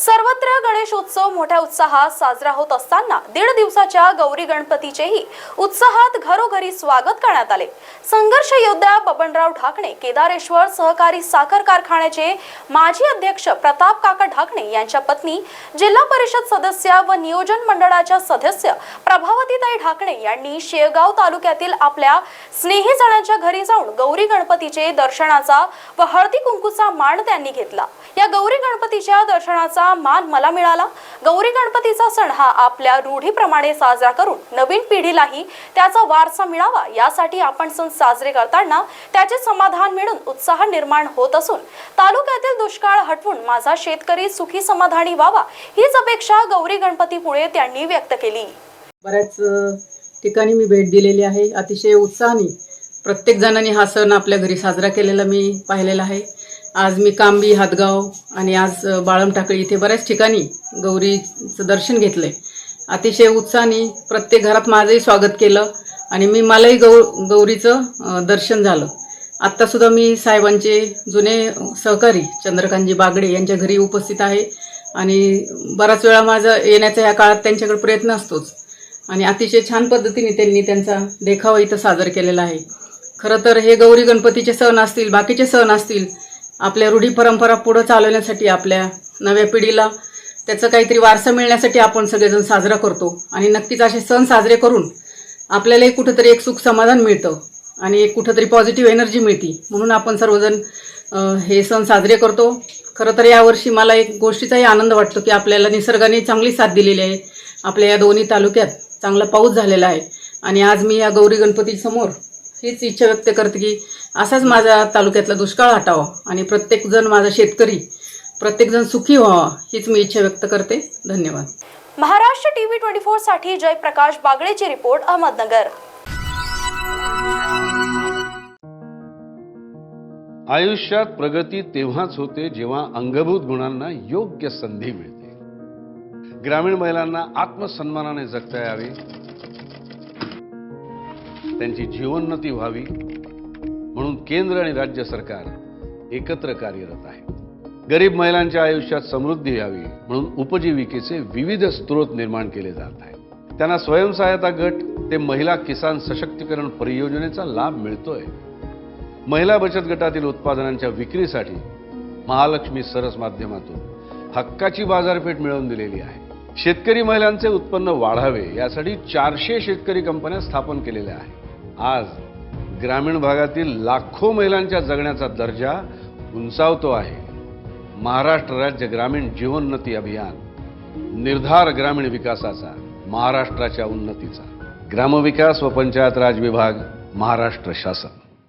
सर्वत्र गणेशोत्सव मोठ्या उत्साहात साजरा होत असताना दीड दिवसाच्या गौरी गणपतीचेही उत्साहात घरोघरी स्वागत करण्यात आले. संघर्ष योद्धा बबनराव ढाकणे केदारेश्वर सहकारी साखर कारखान्याचे माजी अध्यक्ष प्रताप काका ढाकणे यांच्या पत्नी जिल्हा परिषद सदस्य व नियोजन मंडळाच्या सदस्य प्रभावतीताई ढाकणे यांनी शेगाव तालुक्यातील आपल्या स्नेहीजणांच्या घरी जाऊन गौरी गणपतीचे दर्शनाचा व हळदी कुंकूचा मान त्यांनी घेतला. या गौरी गणपतीच्या दर्शनाचा मान मला मिळाला. गौरी गणपतीचा सण हा आपल्या रूढीप्रमाणे साजरा करून नवीन पिढीलाही त्याचा वारसा मिळावा यासाठी आपण सण साजरे करताना त्याचे समाधान मिळून उत्साह निर्माण होत असून तालुक्यातील दुष्काळ हटवून माझा शेतकरी सुखी समाधानी व्हावा हीच अपेक्षा गौरी गणपतीपुढे त्यांनी व्यक्त केली. बऱ्याच ठिकाणी मी भेट दिलेली आहे. अतिशय उत्साहाने प्रत्येक जणांनी हा सण आपल्या घरी साजरा केलेला मी पाहिलेला आहे. आज मी कांबी हातगाव आणि आज बाळमटाकळी इथे बऱ्याच ठिकाणी गौरीचं दर्शन घेतलं आहे अतिशय उत्साहाने प्रत्येक घरात माझंही स्वागत केलं आणि मी मलाही गौ गौरीचं दर्शन झालं. आत्तासुद्धा मी साहेबांचे जुने सहकारी चंद्रकांतजी बागडे यांच्या घरी उपस्थित आहे आणि बराच वेळा माझा येण्याचा या काळात त्यांच्याकडे प्रयत्न असतोच. आणि अतिशय छान पद्धतीने त्यांनी त्यांचा देखावा इथं सादर केलेला आहे. खरं तर हे गौरी गणपतीचे सण असतील बाकीचे सण असतील आपल्या रूढी परंपरा पुढं चालवण्यासाठी आपल्या नव्या पिढीला त्याचं काहीतरी वारसा मिळण्यासाठी आपण सगळेजण साजरा करतो. आणि नक्कीच असे सण साजरे करून आपल्यालाही कुठंतरी एक सुख समाधान मिळतं आणि एक कुठंतरी पॉझिटिव्ह एनर्जी मिळते. म्हणून आपण सर्वजण हे सण साजरे करतो. खरं तर यावर्षी मला एक गोष्टीचाही आनंद वाटतो की आपल्याला निसर्गाने चांगली साथ दिलेली आहे. आपल्या या दोन्ही तालुक्यात चांगला पाऊस झालेला आहे. आणि आज मी या गौरी गणपतीसमोर हीच इच्छा व्यक्त करते की असाच माझ्या तालुक्यातला दुष्काळ हटावा आणि प्रत्येकजण माझा शेतकरी प्रत्येकजण सुखी व्हावा हीच मी इच्छा व्यक्त करते. धन्यवाद. महाराष्ट्र टीव्ही ट्वेंटी फोरसाठी जयप्रकाश बागडेची रिपोर्ट अहमदनगर. आयुष्यात प्रगती तेव्हाच होते जेव्हा अंगभूत गुणांना योग्य संधी मिळते. ग्रामीण महिलांना आत्मसन्मानाने जगता यावे त्यांची जीवोन्नती व्हावी म्हणून केंद्र आणि राज्य सरकार एकत्र कार्यरत आहे. गरीब महिलांच्या आयुष्यात समृद्धी यावी म्हणून उपजीविकेचे विविध स्रोत निर्माण केले जात आहेत. त्यांना स्वयंसहायता गट ते महिला किसान सशक्तीकरण परियोजनेचा लाभ मिळतोय. महिला बचत गटातील उत्पादनांच्या विक्रीसाठी महालक्ष्मी सरस माध्यमातून हक्काची बाजारपेठ मिळवून दिलेली आहे. शेतकरी महिलांचे उत्पन्न वाढावे यासाठी चारशे शेतकरी कंपन्या स्थापन केलेल्या आहेत. आज ग्रामीण भागातील लाखो महिलांच्या जगण्याचा दर्जा उंचावतो आहे. महाराष्ट्र राज्य ग्रामीण जीवोन्नती अभियान निर्धार ग्रामीण विकासाचा महाराष्ट्राच्या उन्नतीचा. ग्रामविकास व पंचायत राज विभाग महाराष्ट्र शासन.